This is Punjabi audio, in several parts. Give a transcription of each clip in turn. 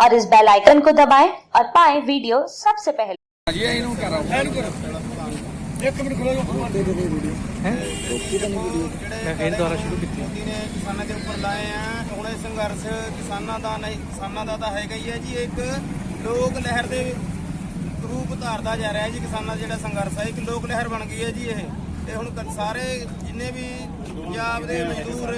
और इस बेल आइकन को दबाएं और पाएं वीडियो सबसे पहले ਜੀ ਇਹਨੂੰ ਕਰਾਓ ਇੱਕ ਮਿੰਟ ਖਲੋ ਜਾਓ ਮੈਂ ਫੇਰ ਦੁਬਾਰਾ ਸ਼ੁਰੂ ਕੀਤੀ ਮੋਦੀ ਨੇ ਕਿਸਾਨਾਂ ਦੇ ਉੱਪਰ ਲਾਏ ਆ ਹੁਣ ਇਹ ਸੰਘਰਸ਼ ਕਿਸਾਨਾਂ ਦਾ ਨਹੀਂ ਕਿਸਾਨਾਂ ਦਾ ਤਾਂ ਹੈਗਾ ਹੀ ਹੈ ਜੀ ਇੱਕ ਲੋਕ ਲਹਿਰ ਦੇ ਰੂਪ ਧਾਰਦਾ ਜਾ ਰਿਹਾ ਹੈ ਜੀ ਕਿਸਾਨਾਂ ਦਾ ਜਿਹੜਾ ਸੰਘਰਸ਼ ਹੈ ਇੱਕ ਲੋਕ ਲਹਿਰ ਬਣ ਗਈ ਹੈ ਜੀ ਇਹ ਤੇ ਹੁਣ ਕ- ਸਾਰੇ ਜਿੰਨੇ ਵੀ ਪੰਜਾਬ ਦੇ ਮਜ਼ਦੂਰ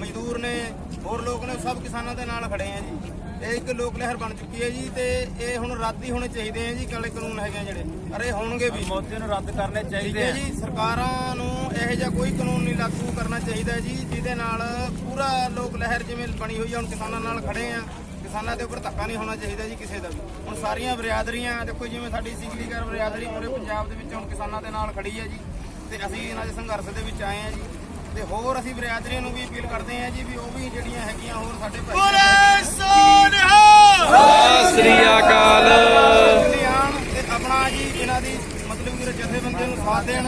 ਮਜ਼ਦੂਰ ਨੇ ਹੋਰ ਲੋਕ ਨੇ ਸਭ ਕਿਸਾਨਾਂ ਦੇ ਨਾਲ ਖੜੇ ਆ ਜੀ ਇਹ ਇੱਕ ਲੋਕ ਲਹਿਰ ਬਣ ਚੁੱਕੀ ਹੈ ਜੀ ਤੇ ਇਹ ਹੁਣ ਰੱਦ ਹੀ ਹੋਣੇ ਚਾਹੀਦੇ ਆ ਜੀ ਕਾਲੇ ਕਾਨੂੰਨ ਹੈਗੇ ਆ ਜਿਹੜੇ। ਅਰੇ ਹੋਣਗੇ ਵੀ। ਮੋਦੀ ਨੂੰ ਰੱਦ ਕਰਨੇ ਚਾਹੀਦੇ ਆ। ਜੀ ਸਰਕਾਰਾਂ ਨੂੰ ਇਹੋ ਜਿਹਾ ਕੋਈ ਕਾਨੂੰਨ ਨਹੀਂ ਲਾਗੂ ਕਰਨਾ ਚਾਹੀਦਾ ਜੀ ਜਿਹਦੇ ਨਾਲ ਪੂਰਾ ਲੋਕ ਲਹਿਰ ਜਿਵੇਂ ਬਣੀ ਹੋਈ ਆ ਹੁਣ ਕਿਸਾਨਾਂ ਨਾਲ ਖੜੇ ਆ। ਕਿਸਾਨਾਂ ਦੇ ਉੱਪਰ ਧੱਕਾ ਨਹੀਂ ਹੋਣਾ ਚਾਹੀਦਾ ਜੀ ਕਿਸੇ ਦਾ ਵੀ। ਹੁਣ ਸਾਰੀਆਂ ਬਰਿਆਦਰੀਆਂ ਦੇਖੋ ਜਿਵੇਂ ਸਾਡੀ ਸਿੱਖਲੀਗਰ ਬਰਿਆਦਰੀ ਪੂਰੇ ਪੰਜਾਬ ਦੇ ਵਿੱਚ ਹੁਣ ਕਿਸਾਨਾਂ ਦੇ ਨਾਲ ਖੜੀ ਹੈ ਜੀ ਤੇ ਅਸੀਂ ਇਹਨਾਂ ਦੇ ਸੰਘਰਸ਼ ਦੇ ਵਿੱਚ ਆਏ ਆ ਜੀ। ਤੇ ਹੋਰ ਅਸੀਂ ਬਰਿਆਦਰੀਆਂ ਨੂੰ ਵੀ ਅਪੀਲ ਕਰਦੇ ਆ ਜੀ ਵੀ ਉਹ ਵੀ ਜਿਹੜੀਆਂ ਹੈਗੀਆਂ ਹੋਰ ਸਾਡੇ ਭਾਈ ਇਹਨਾਂ ਦੀ ਮਤਲਬ ਕਿ ਜਥੇਬੰਦੀ ਨੂੰ ਸਾਥ ਦੇਣ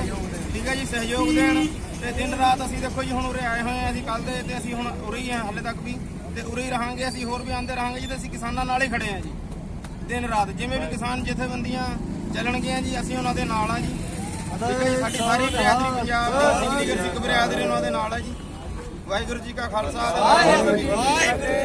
ਠੀਕ ਹੈ ਜੀ ਸਹਿਯੋਗ ਦੇਣ ਤੇ ਦਿਨ ਰਾਤ ਅਸੀਂ ਦੇਖੋ ਜੀ ਹੁਣ ਉਰੇ ਆਏ ਹੋਏ ਆ ਅਸੀਂ ਕੱਲ ਦੇ ਤੇ ਅਸੀਂ ਹੁਣ ਉਰੇ ਹੀ ਆ ਹਾਲੇ ਤੱਕ ਵੀ ਤੇ ਉਰੇ ਹੀ ਰਹਾਂਗੇ ਅਸੀਂ ਹੋਰ ਵੀ ਆਂਦੇ ਰਹਾਂਗੇ ਜੀ ਤੇ ਅਸੀਂ ਕਿਸਾਨਾਂ ਨਾਲ ਹੀ ਖੜੇ ਆ ਜੀ ਦਿਨ ਰਾਤ। ਜਿਵੇਂ ਵੀ ਕਿਸਾਨ ਜਥੇਬੰਦੀਆਂ ਚੱਲਣਗੀਆਂ ਜੀ ਅਸੀਂ ਉਹਨਾਂ ਦੇ ਨਾਲ ਆ ਜੀ। ਠੀਕ ਹੈ ਜੀ ਸਾਡੀ ਸਾਰੀ ਬਰਿਆਦਰੀ ਪੰਜਾਬ ਦੀ ਸਿੱਖ ਬਰਿਆਦਰੀ ਉਹਨਾਂ ਦੇ ਨਾਲ ਆ ਜੀ। ਵਾਹਿਗੁਰੂ ਜੀ ਕਾ ਖਾਲਸਾ। ਵਾਹਿਗੁਰੂ ਜੀ ਕੀ ਫਤਿਹ।